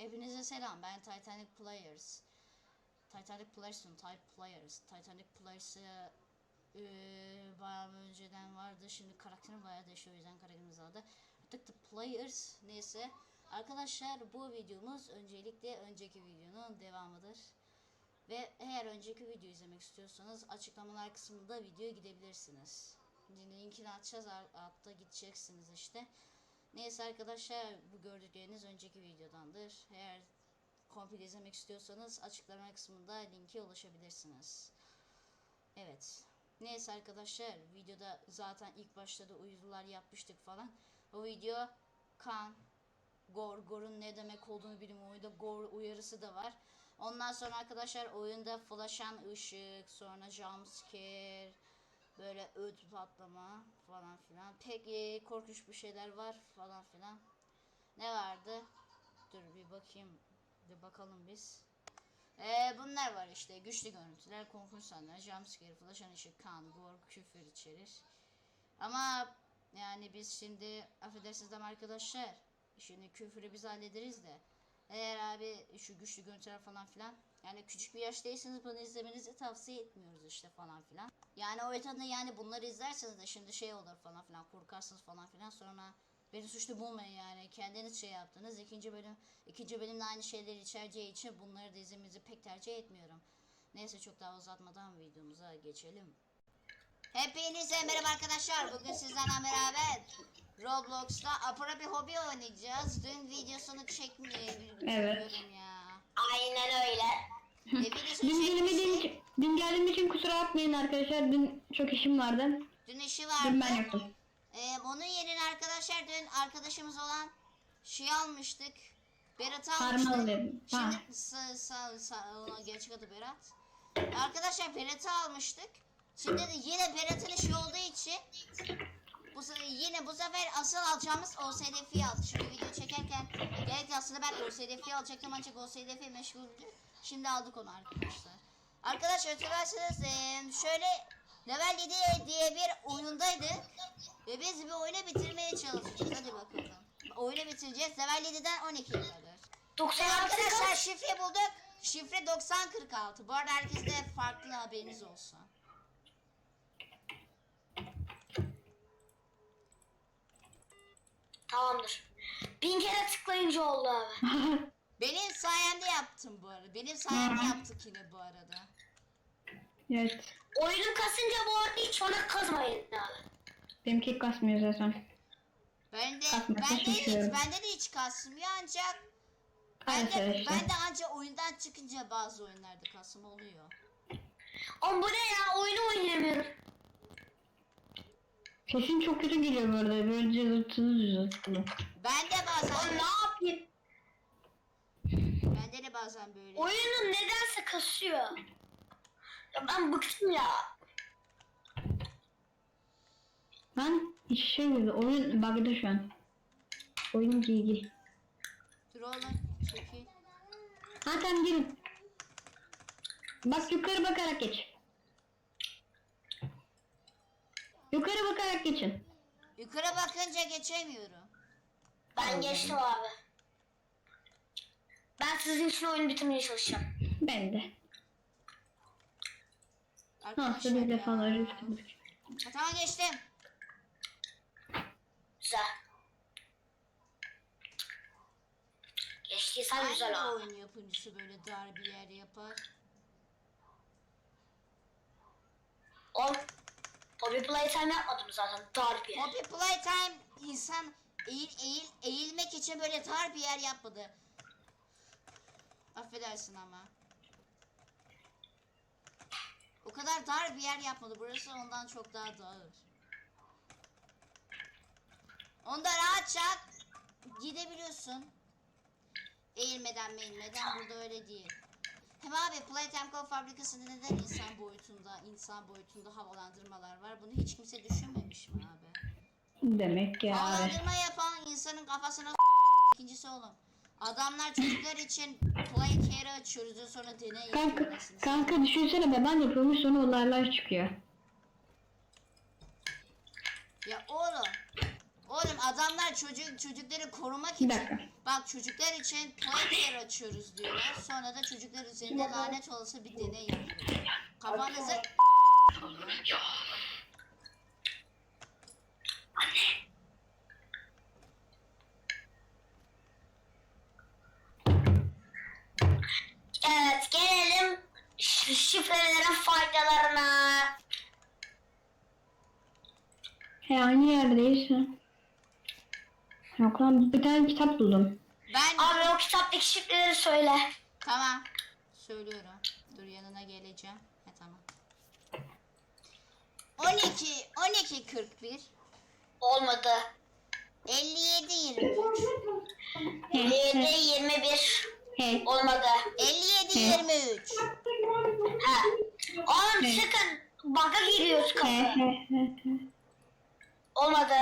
Hepinize selam. Ben Titanic Players. Titanic Players'ın Type Players. Titanic Players'ı eee bayağı önceden vardı. Şimdi karakterim bayağı değişiyor. O yüzden karakterimiz adı. Artık The Players. Neyse. Arkadaşlar bu videomuz öncelikle önceki videonun devamıdır. Ve eğer önceki video izlemek istiyorsanız açıklamalar kısmında videoya gidebilirsiniz. Linkini atacağız altta gideceksiniz işte. Neyse arkadaşlar bu gördükleriniz önceki videodandır. Eğer komple izlemek istiyorsanız açıklama kısmında linke ulaşabilirsiniz. Evet. Neyse arkadaşlar videoda zaten ilk başta da uyarılar yapmıştık falan. O video kan, gor, gorun ne demek olduğunu bilmiyorum. Oyunda gor uyarısı da var. Ondan sonra arkadaşlar oyunda flashan ışık, sonra jumpscare, böyle ödül patlama falan filan. Pek e, korkunç bir şeyler var falan filan. Ne vardı? Dur bir bakayım. Bir bakalım biz. Ee, bunlar var işte. Güçlü görüntüler, korkunç sahneler, jumpscare, flashan ışık, kan, gore, küfür içerir. Ama yani biz şimdi affedersiniz ama arkadaşlar şimdi küfürü biz hallederiz de eğer abi şu güçlü görüntüler falan filan yani küçük bir yaştaysınız bunu izlemenizi tavsiye etmiyoruz işte falan filan. Yani o yüzden de yani bunları izlerseniz de şimdi şey olur falan filan korkarsınız falan filan sonra beni suçlu bulmayın yani kendiniz şey yaptınız. ikinci bölüm ikinci bölümde aynı şeyleri içereceği için bunları da izlemenizi pek tercih etmiyorum. Neyse çok daha uzatmadan videomuza geçelim. Hepinize merhaba arkadaşlar. Bugün sizlerle beraber Roblox'ta apara bir hobi oynayacağız. Dün videosunu çekmiyorum Evet. ya. Aynen öyle. E, videosunu Dün gelmediğim çekmiştik. Geldiğim için kusura bakmayın arkadaşlar. Dün çok işim vardı. Dün işi vardı. Dün ben yaptım. Ee, onun yerine arkadaşlar dün arkadaşımız olan şey almıştık. Berat'ı almıştık. Dedim. Şimdi sa, sa, sa, ona gerçek adı Berat. Arkadaşlar Berat'ı almıştık. Şimdi de yine Berat'ın işi olduğu için bu se- yine bu sefer asıl alacağımız OSDF'yi aldık. Şimdi video çekerken gerek aslında ben OSDF'yi alacaktım ancak OSDF meşguldü. Şimdi aldık onu arkadaşlar. Arkadaşlar hatırlarsanız şöyle Level 7 diye bir oyundaydık. Ve biz bir oyunu bitirmeye çalışacağız. Hadi bakalım. Oyunu bitireceğiz. Level 7'den 12'ye kadar. Ve 96 arkadaşlar şifre bulduk. Şifre 9046. Bu arada herkeste farklı haberiniz olsun. Tamamdır. Bin kere tıklayınca oldu abi. Benim sayemde yaptım bu arada. Benim sayemde yaptık yine bu arada. Evet. Oyunum kasınca bu arada hiç bana kazmayın abi. Benimki kasmıyor zaten. Ben de ben de hiç şaşırıyorum. bende de hiç kasmıyor ancak ben de, ben de ancak oyundan çıkınca bazı oyunlarda kasım oluyor. Oğlum bu ne ya? Oyunu oynayamıyorum. Sesin çok kötü geliyor bu arada. Böyle cızırtılı cızırtılı. Ben de Oğlum bazen ne yapayım? bende de bazen böyle. Oyunun nedense kasıyor. Ya ben bıktım ya. Ben şey gibi oyun bug'da şu an. Oyun gigi. Dur oğlum çekil. Ha tamam girin. Bak yukarı bakarak geç. Yukarı bakarak geçin. Yukarı bakınca geçemiyorum. Ben geçtim abi. Ben sizin için oyunu bitirmeye çalışacağım. Ben de. Ha Arkadaşlar bir ya. defa arayüz Ha, tamam geçtim. Güzel. Geçtiysen Hangi güzel oyun yapımcısı böyle dar bir yer yapar? Oğlum. Hobby Playtime yapmadım zaten. Dar bir yer. Happy Playtime insan eğil, eğil, eğilmek için böyle dar bir yer yapmadı. Affedersin ama. O kadar dar bir yer yapmadı. Burası ondan çok daha dar. Onda rahatça gidebiliyorsun. Eğilmeden meğilmeden burada öyle değil. Hem abi Playtime Co fabrikasında neden insan boyutunda, insan boyutunda havalandırmalar var? Bunu hiç kimse düşünmemiş mi abi? Demek ki abi. Havalandırma yapan insanın kafasına ikincisi oğlum. Adamlar çocuklar için play care açıyoruz sonra deney Kanka, yapıyorlar. kanka düşünsene be ben yapıyormuş sonra olaylar çıkıyor. Ya oğlum. Oğlum adamlar çocuk çocukları korumak Bir için dakika. bak çocuklar için player açıyoruz diyorlar. Sonra da çocuklar üzerinde lanet olası bir deney yapıyorlar. Kafanızı Evet gelelim ş- şifrelerin faydalarına. He aynı yerdeyiz. ha. Yok lan bir tane kitap buldum. ben Abi o kitaptaki şifreleri söyle. tamam söylüyorum. Dur yanına geleceğim. He tamam. 12 12 41 Olmadı. 57 23 He 7 he 21 he. olmadı. 57 23 Ha. Oğlum sakın bug'a giriyoruz He he. Olmadı.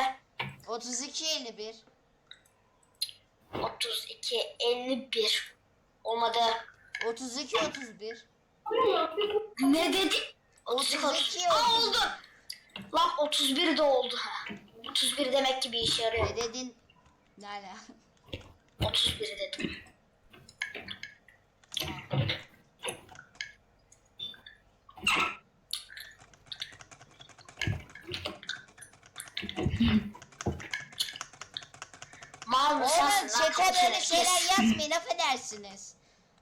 32 51 32 51 olmadı. 32 31 Ne dedi? 32 32 Aa oldu. Lan 31 de oldu ha. 31 demek ki bir işe yarıyor. Ne dedin? Lala. 31 dedim. Mal mı Oğlum çete böyle şeyler yazmayın affedersiniz.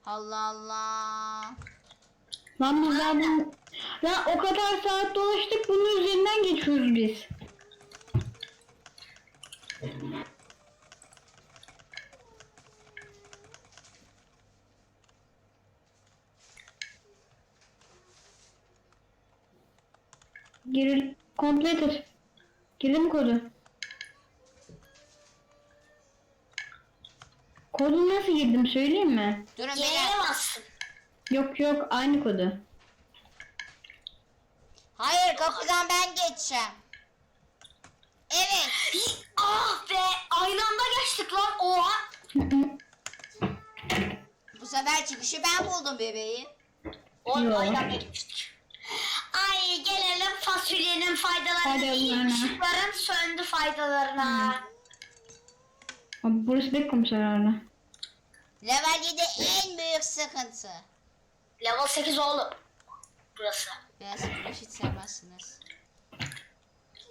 Allah Allah. Lan biz daha bu... Lan o kadar saat dolaştık bunun üzerinden geçiyoruz biz. Gir, completed. Girdim kodu. Kodu girdim söyleyeyim mi? Durun beyler. Yenilemezsin. Yok yok aynı kodu. Hayır kapıdan ben geçeceğim. Evet. Ah be aynı anda geçtik lan oha. Bu sefer çıkışı ben buldum bebeği. Oğlum Yo. aynı anda gitmiştik. Ay gelelim fasulyenin faydalarına Faydalarına. değil, ışıkların söndü faydalarına. Abi burası pek komiserhane. Level 7 en büyük sıkıntı. Level 8 oğlum. Burası. Beyaz sıkıntı hiç sevmezsiniz.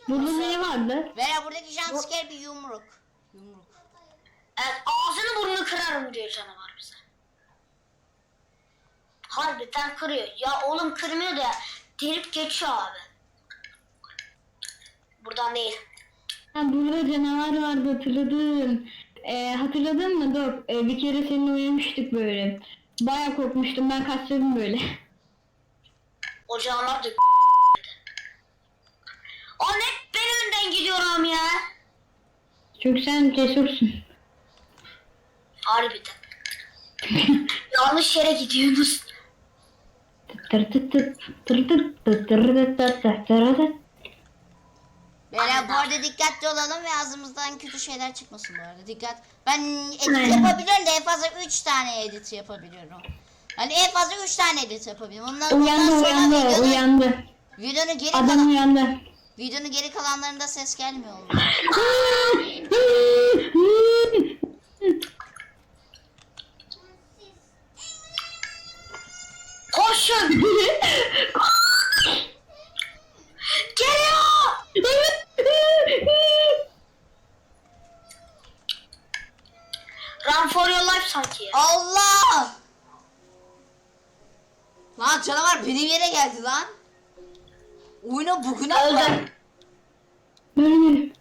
Burada ne vardı? Veya buradaki jumpscare bir yumruk. Yumruk. Evet ağzını burnunu kırarım diyor canavar bize. Harbiden kırıyor. Ya oğlum kırmıyor da. Delip geçiyor abi. Buradan değil. Ha, burada canavar vardı hatırladım. Ee, hatırladın mı Dok? Ee, bir kere seninle uyumuştuk böyle. Baya korkmuştum ben kaçtım böyle. O canavar da O ne ben önden gidiyorum ya. Çünkü sen cesursun. Harbiden. Yanlış yere gidiyorsunuz. Tır tır tır tır tır tır tır tır tır tır tır. Beyler bu arada dikkatli olalım ve ağzımızdan kötü şeyler çıkmasın bu arada. Dikkat. Ben edit yapabiliyorum da en fazla 3 tane edit yapabiliyorum. Hani en fazla 3 tane edit yapabiliyorum. Ondan, Uyandı ondan sonra uyandı videonun, uyandı. videonun geri Adam kalan uyandı. videonun geri kalanlarında ses gelmiyor. Koşun. ki. Allah! Lan canavar benim yere geldi lan. Oyuna bugün öldüm. Ölmedim.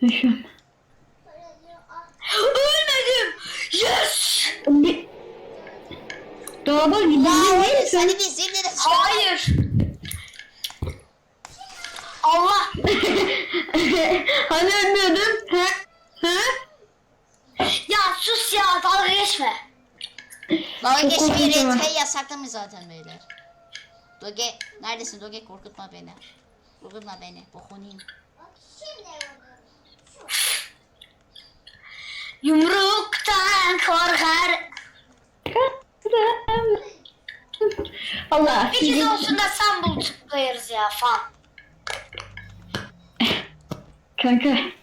Yaşam. Ölmedim. Yes. Doğru gidelim. Hayır sen de senin de. Hayır. Allah. hani ölmüyordum? Ha? Ha? Sus ya dalga geçme. Dalga Çok geçmeyi korkunç ama. RT yasaklamış zaten beyler. Doge neredesin Doge korkutma beni. Korkutma beni. Bokunayım. Yumruktan korkar. Allah. Bir kez olsun da sen bul tıklayırız ya falan. Kanka.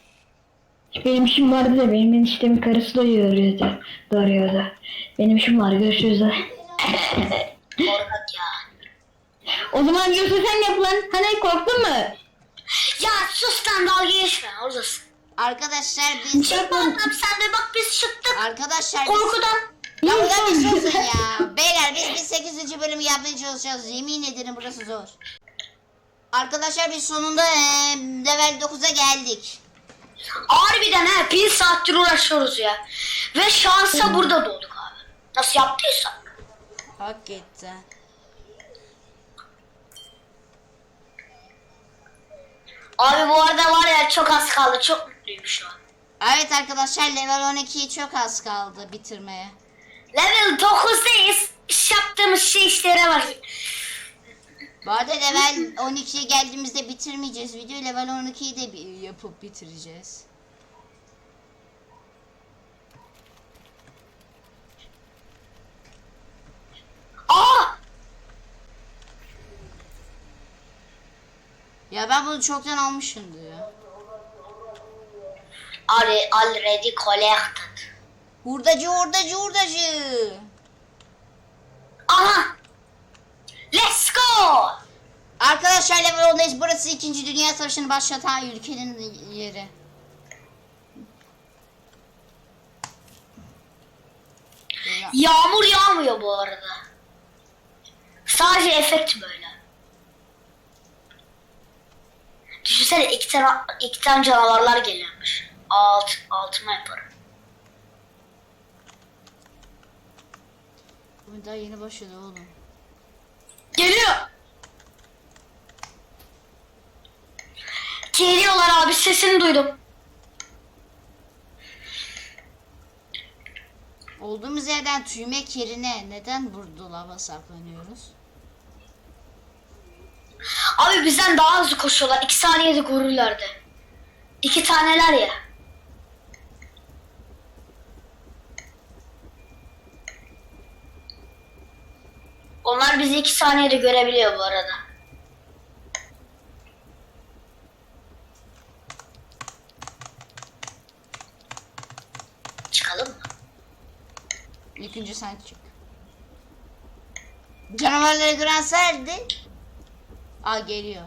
Benim işim vardı da benim eniştemin karısı doyuyordu. Doğuruyordu. Benim işim var görüşürüz. Korkak ya. o zaman Yusuf sen yap lan. Hani korktun mu? Ya sus lan dalga geçme oradasın. Arkadaşlar biz. Oğlum sen de bak biz çıktık. arkadaşlar biz Korkudan. Ya burada bir susun ya. Beyler biz bir 8. bölümü yapmaya çalışacağız. Yemin ederim burası zor. Arkadaşlar biz sonunda eee, level 9'a geldik. Harbiden ha bir saattir uğraşıyoruz ya. Ve şansa burada doğduk abi. Nasıl yaptıysak. Hakikaten. Abi bu arada var ya çok az kaldı. Çok mutluyum şu an. Evet arkadaşlar level 12'yi çok az kaldı bitirmeye. Level 9'dayız. İş yaptığımız şey işlere bak. Bu arada level 12'ye geldiğimizde bitirmeyeceğiz videoyu. Level 12'yi de bir yapıp bitireceğiz. Aa! Ya ben bunu çoktan almışımdı ya. Already, already collected. Hurdacı hurdacı hurdacı. Aha! Let's go! Arkadaşlar level 10'dayız. Burası 2. Dünya Savaşı'nı başlatan ülkenin yeri. Yağmur yağmıyor bu arada. Sadece efekt böyle. Düşünsene iki tane, iki tane canavarlar geliyormuş. Alt, altıma yaparım. Bu daha yeni başladı oğlum. Geliyor. Geliyorlar abi sesini duydum. Olduğumuz yerden tüymek yerine neden burada dolaba saklanıyoruz? Abi bizden daha hızlı koşuyorlar. İki saniyede görürlerdi. İki taneler ya. Onlar bizi iki saniyede görebiliyor bu arada. Çıkalım mı? İlk önce sen çık. Canavarları gören serdi. Aa geliyor.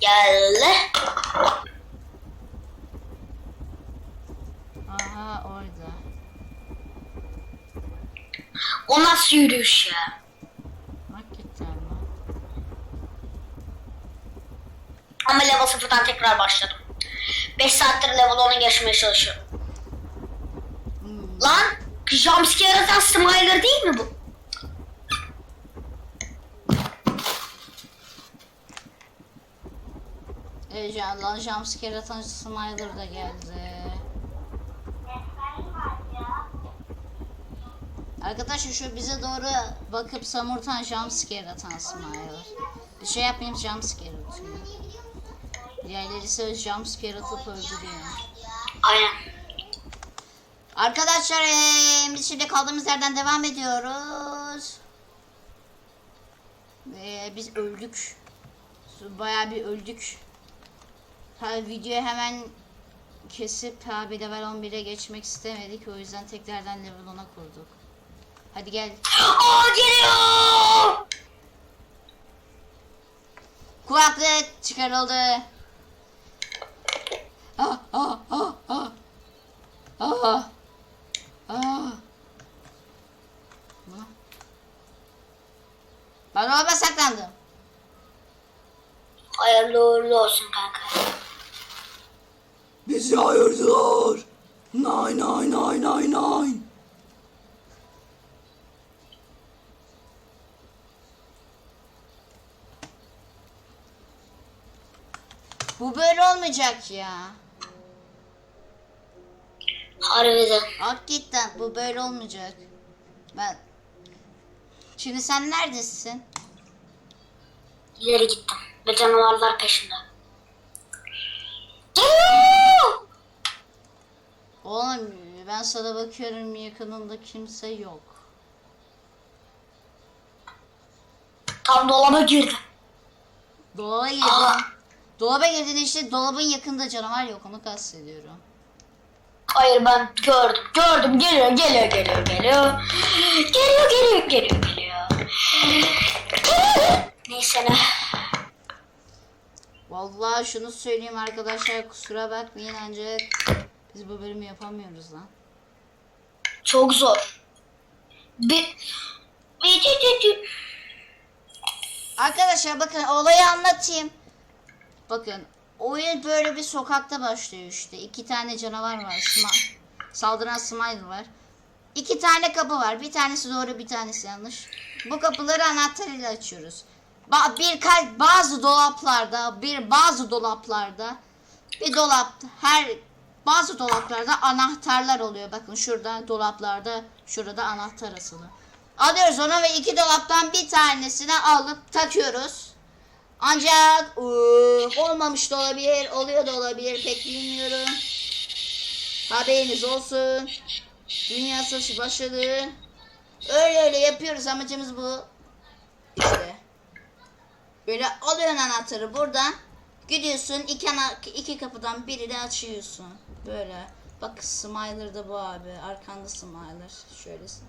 Geldi. Aha orada. O nasıl yürüyüş ya? Hakikaten lan. Ama level 0'dan tekrar başladım. 5 saattir level 10'u geçmeye çalışıyorum. Hmm. Lan jumpscare atan Smiler değil mi bu? Evet can, lan jumpscare atan Smiler da geldi. Arkadaşlar şu bize doğru bakıp samurtan jumpscare atan Smiler. Bir şey yapmayayım jumpscare atıyor. Diğerleri ise jumpscare atıp öldürüyor. Aynen. Arkadaşlar eee, biz şimdi kaldığımız yerden devam ediyoruz. Ve biz öldük. Bayağı bir öldük. Ha, videoyu hemen kesip abi level 11'e geçmek istemedik. O yüzden tekrardan level 10'a kurduk. Hadi gel. Aa geliyor. Kulaklık çıkarıldı. Ah ah ah ah. Ah. Ah. Ne? Ben dolaba saklandım. Hayırlı uğurlu olsun kanka. Bizi ayırdılar. Nine nine nine nine nine. Bu böyle olmayacak ya. Harbiden. Hakikaten bu böyle olmayacak. Ben... Şimdi sen neredesin? İleri gittim. Ve canavarlar peşinde. Geliyor. Oğlum ben sana bakıyorum yakınında kimse yok. Tam dolaba girdim. Dolaba girdim. Dolaba girdiğinde işte dolabın yakında canavar yok onu kastediyorum. Hayır ben gördüm. Gördüm. Geliyor, geliyor, geliyor, geliyor. Geliyor, geliyor, geliyor, geliyor. Neyse ne. Vallahi şunu söyleyeyim arkadaşlar kusura bakmayın ancak biz bu bölümü yapamıyoruz lan. Çok zor. Bir- Arkadaşlar bakın olayı anlatayım. Bakın oyun böyle bir sokakta başlıyor işte. İki tane canavar var. Sma- saldıran Smile var. İki tane kapı var. Bir tanesi doğru bir tanesi yanlış. Bu kapıları anahtarıyla açıyoruz. Ba bir bazı dolaplarda bir bazı dolaplarda bir dolap her bazı dolaplarda anahtarlar oluyor. Bakın şurada dolaplarda şurada anahtar asılı. Alıyoruz onu ve iki dolaptan bir tanesini alıp takıyoruz. Ancak ıı, olmamış da olabilir, oluyor da olabilir pek bilmiyorum. Haberiniz olsun. Dünya savaşı başladı. Öyle öyle yapıyoruz amacımız bu. İşte. Böyle alıyorsun anahtarı buradan. Gidiyorsun iki, ana, iki kapıdan birini açıyorsun. Böyle. Bak Smiler da bu abi. Arkanda Smiler. Şöylesin.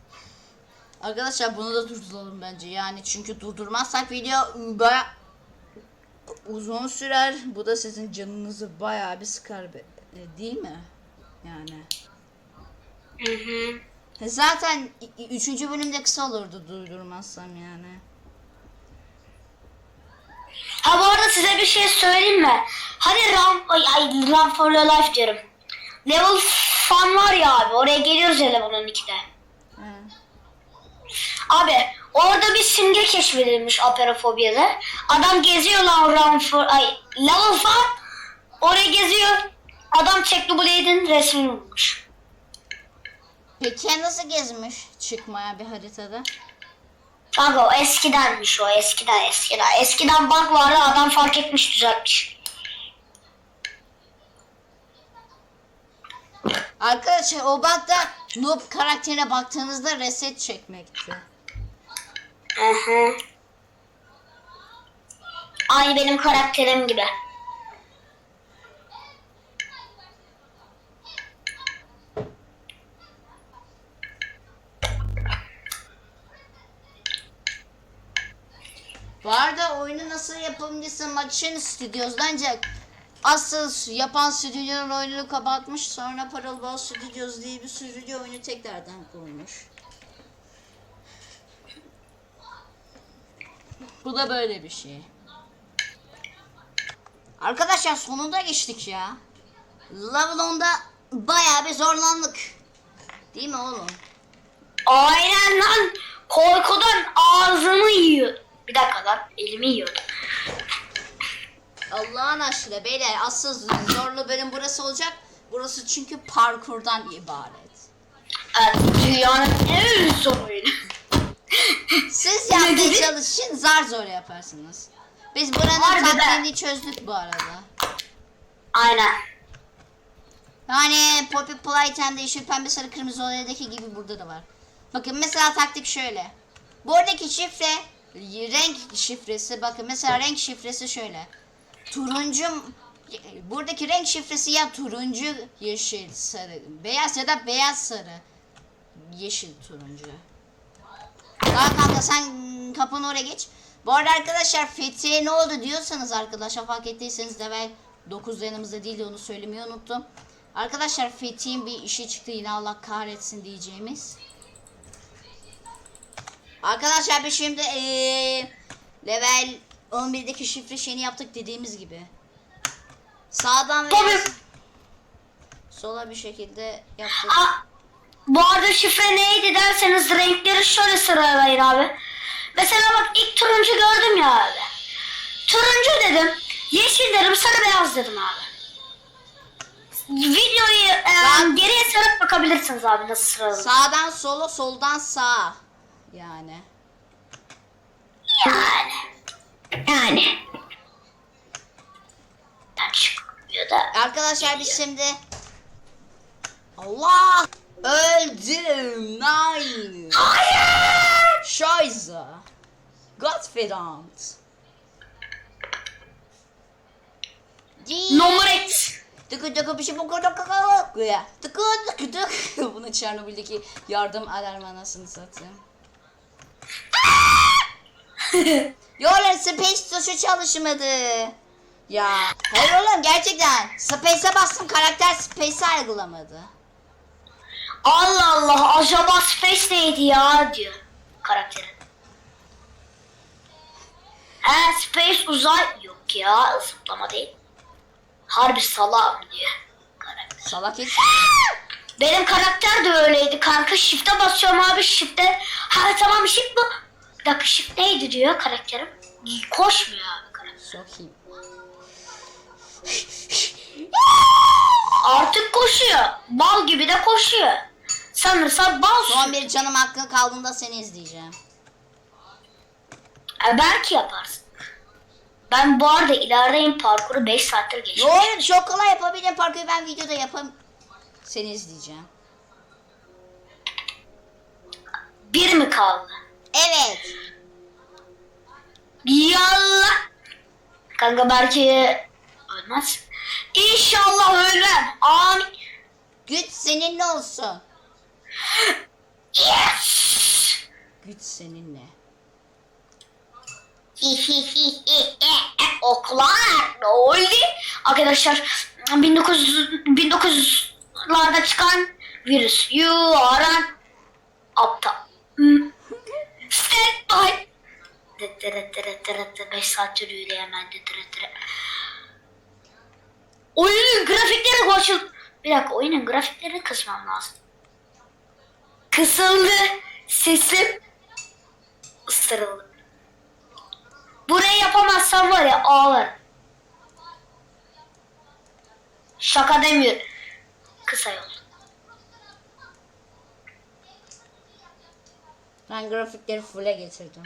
Arkadaşlar bunu da durduralım bence. Yani çünkü durdurmazsak video baya uzun sürer. Bu da sizin canınızı bayağı bir sıkar be- e, değil mi? Yani. Hı hı. E Zaten üçüncü bölümde kısa olurdu durdurmazsam yani. Ha bu arada size bir şey söyleyeyim mi? Hani Run, ay, ay, Run for Your Life diyorum. Level Fun var ya abi oraya geliyoruz ya Level 12'de. He. Abi orada bir simge keşfedilmiş aperofobiyada. Adam geziyor lan Run for... Ay Fun oraya geziyor. Adam the Blade'in resmini bulmuş. Peki nasıl gezmiş çıkmaya bir haritada? Kanka o eskidenmiş o eskiden eskiden. Eskiden bug vardı adam fark etmiş düzeltmiş. Arkadaşlar o bak da Noob karakterine baktığınızda reset çekmekti. Hı. Aynı benim karakterim gibi. Bu arada oyunu nasıl yapımcısı Machine Studios ancak asıl yapan stüdyonun oyununu kapatmış sonra Parallel Studios diye bir stüdyo oyunu tekrardan kurmuş. Bu da böyle bir şey. Arkadaşlar sonunda geçtik ya. Level 10'da bayağı bir zorlandık. Değil mi oğlum? Aynen lan. Korkudan ağzımı yiyor. Bir dakika lan elimi yiyordu. Allah'ın aşkına beyler asıl zorlu bölüm burası olacak. Burası çünkü parkurdan ibaret. Evet, dünyanın en zor oyunu. Siz yapmaya dedi? çalışın zar zor yaparsınız. Biz buranın Harbiden. taktiğini çözdük bu arada. Aynen. Yani Poppy Playtime'de yeşil pembe sarı kırmızı olayındaki gibi burada da var. Bakın mesela taktik şöyle. Buradaki şifre renk şifresi bakın mesela renk şifresi şöyle. Turuncu buradaki renk şifresi ya turuncu yeşil sarı beyaz ya da beyaz sarı yeşil turuncu. Daha kanka sen kapını oraya geç. Bu arada arkadaşlar Fethiye ne oldu diyorsanız arkadaşlar fark ettiyseniz de ben 9 yanımızda değil de onu söylemeyi unuttum. Arkadaşlar Fethiye'nin bir işi çıktı yine Allah kahretsin diyeceğimiz. Arkadaşlar biz şimdi eee, level 11'deki şifre şeyini yaptık dediğimiz gibi. Sağdan ve sola bir şekilde yaptık. Bu arada şifre neydi derseniz renkleri şöyle sıralayın abi. Mesela bak ilk turuncu gördüm ya abi. Turuncu dedim. Yeşil dedim sarı beyaz dedim abi. Videoyu e, Ben- geriye sarıp bakabilirsiniz abi nasıl sıraladım. Sağdan sola, soldan sağa. Yani. Yani. Yani. Ben çıkmıyor da. Arkadaşlar biz şimdi Allah öldüm. Nein. Hayır. Scheiße. Gottverdammt. Nomuret. Tıkı tıkı bir şey bu kadar ya. Tıkı tıkı tıkı. Bunu Çernobil'deki yardım alarm anasını satayım. Yola space tuşu çalışmadı. Ya hayır oğlum gerçekten space'e bastım karakter space'i algılamadı. Allah Allah acaba Space neydi ya diyor karakterin. He Space uzay yok ya zıplama değil. Harbi salam diyor karakter. Salak et. Benim karakter de öyleydi kanka. Shift'e basıyorum abi shift'e. Ha tamam shift bu. Bir dakika shift neydi diyor karakterim. Koşmuyor abi karakter. Sokayım. Artık koşuyor. Bal gibi de koşuyor. Sanırsam bal Son su. bir canım hakkı kaldığında seni izleyeceğim. E, belki yaparsın. Ben bu arada ilerideyim parkuru 5 saattir geçtim. Yo çok kolay yapabilirim parkuru ben videoda yapam. Seni izleyeceğim. Bir mi kaldı? Evet. Yallah. Kanka belki ölmez. İnşallah ölmem. Amin. Güç seninle olsun. Yes. Güç seninle. Oklar ne oldu? Arkadaşlar 1900 1900'larda çıkan virüs. You are an aptal. Stand by. 5 saattir yürüyemem. Oyunun grafikleri koşul. Bir dakika oyunun grafiklerini kısmam lazım. Kısıldı. Sesim ısırıldı. Burayı yapamazsam var ya ağlarım. Şaka demiyorum. Kısa yol. Ben grafikleri full'e getirdim.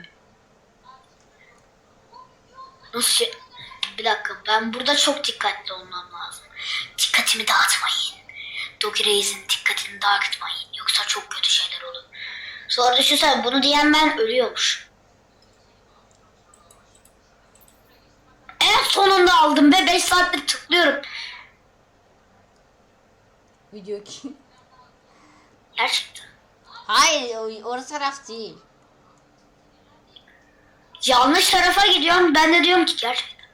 Nasıl şey? Bir dakika ben burada çok dikkatli olmam lazım. Dikkatimi dağıtmayın. Dogi Reis'in dikkatini dağıtmayın. Yoksa çok kötü şeyler olur. Sonra düşünsene bunu diyen ben ölüyormuş. En sonunda aldım ve 5 saattir tıklıyorum. Video kim? Gerçekten. Hayır o- orası taraf değil. Yanlış tarafa gidiyorum. Ben de diyorum ki gerçekten.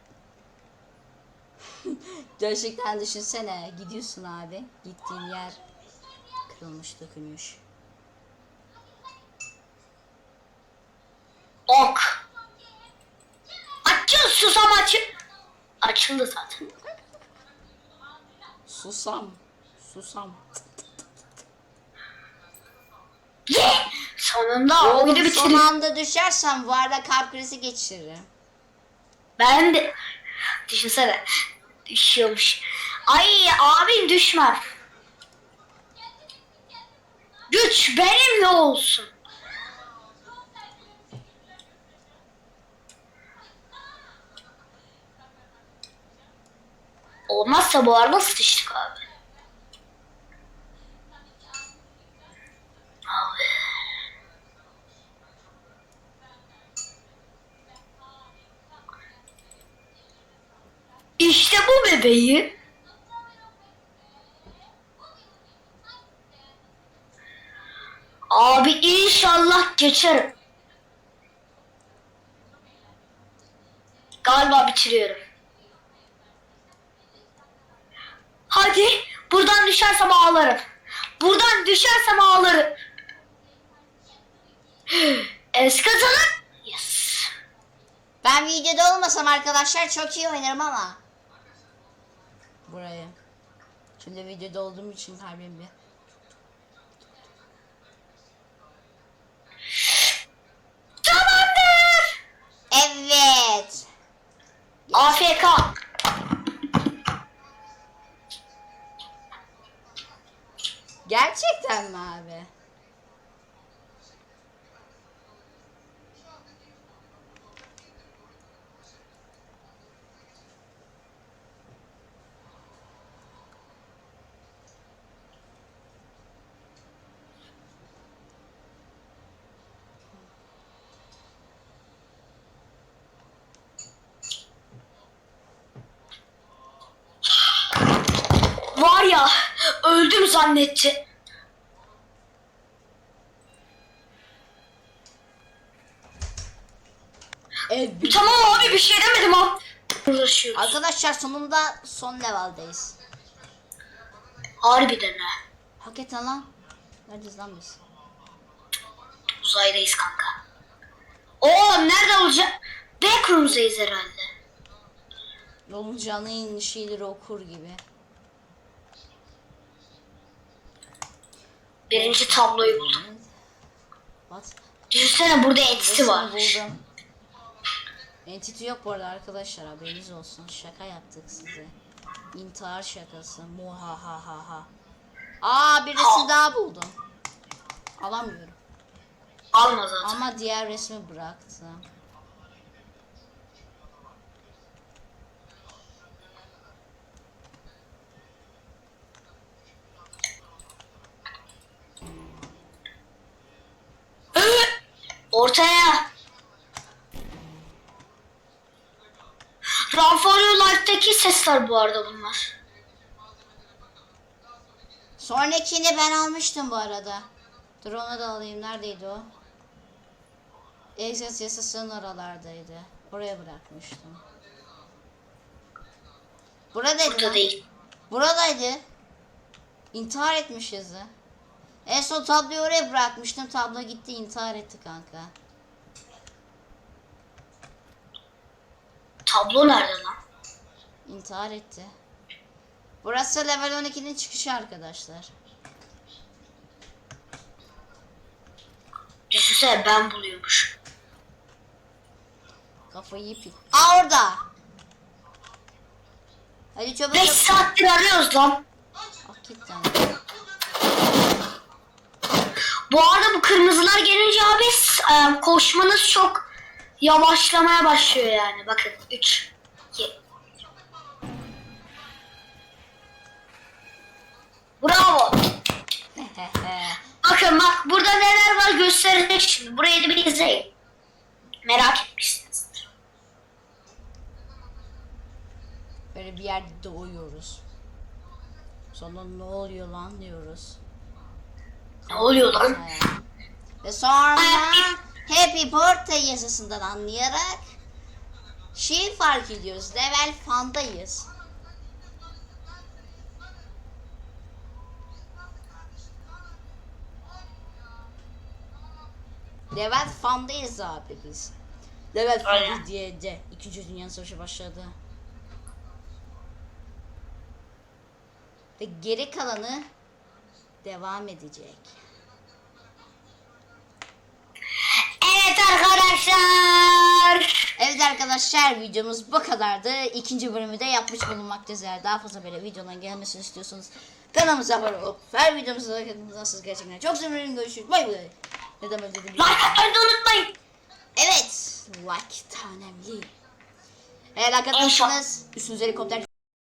Gerçekten düşünsene gidiyorsun abi. Gittiğin yer kırılmış dökülmüş. Ok. Açıl susam açıl. Açıldı zaten. Susam. Susam. Ye! Sonunda oyunu Oğlum son bitirdim. anda düşersem bu arada kalp krizi geçiririm. Ben de düşünsene düşüyormuş. Ay abin düşmem. Güç benimle olsun. Olmazsa bu arada sıçtık abi. Abi. İşte bu bebeği. Abi inşallah geçerim. Galiba bitiriyorum. Hadi buradan düşersem ağlarım. Buradan düşersem ağlarım. Es kazanır. Yes. Ben videoda olmasam arkadaşlar çok iyi oynarım ama. Burayı. Şimdi videoda olduğum için kalbim bir. Tamamdır. Evet. AFK. Gerçekten mi abi? Öldüm zannetti. Evet. Tamam abi bir şey demedim abi. Uğraşıyoruz. Arkadaşlar sonunda son leveldeyiz. Harbiden ha. Hakikaten lan. Neredeyiz lan biz? Uzaydayız kanka. Oo nerede olacak? Backroom'dayız herhalde. Canlı yayın şeyleri okur gibi. Birinci tabloyu buldum. What? Düşünsene burada entity var. buldum. Entity yok bu arada arkadaşlar haberiniz olsun. Şaka yaptık size. İntihar şakası. Muhahaha. Aa bir resim daha buldum. Alamıyorum. Alma zaten. Ama diğer resmi bıraktım. Ortaya. Your Life'daki sesler bu arada bunlar. Sonrakini ben almıştım bu arada. Dur onu da alayım. Neredeydi o? Exit yasasının oralardaydı. Oraya bırakmıştım. Buradaydı. Burada lan. değil. Buradaydı. İntihar etmişiz. de. En son tabloyu oraya bırakmıştım. Tablo gitti intihar etti kanka. Tablo nerede lan? İntihar etti. Burası level 12'nin çıkışı arkadaşlar. Düşünsene ben buluyormuş. Kafayı yiyip... Aa orada! Hadi çabuk 5 çabuk. saattir arıyoruz lan. Hakikaten. Bu arada bu kırmızılar gelince abi e, koşmanız çok yavaşlamaya başlıyor yani. Bakın 3 2 Bravo. Bakın bak burada neler var gösterecek şimdi. Burayı da bir izleyin. Merak etmişsinizdir. Böyle bir yerde doğuyoruz. Sonra ne oluyor lan diyoruz. Ne oluyor lan? Ve sonra Happy Birthday yazısından anlayarak şey fark ediyoruz. Level fandayız. Level fandayız abi biz. Level fandı diye de İkinci Dünya Savaşı başladı. Ve geri kalanı devam edecek. Evet arkadaşlar. Evet arkadaşlar videomuz bu kadardı. İkinci bölümü de yapmış bulunmaktayız. Eğer daha fazla böyle videoların gelmesini istiyorsanız kanalımıza abone olup her videomuza like atmanızı gerçekten çok sevinirim. Görüşürüz. Bay bay. Ne demek gibi. Like atmayı da unutmayın. Evet. Like da önemli. Eğer atmazsanız üstünüze helikopter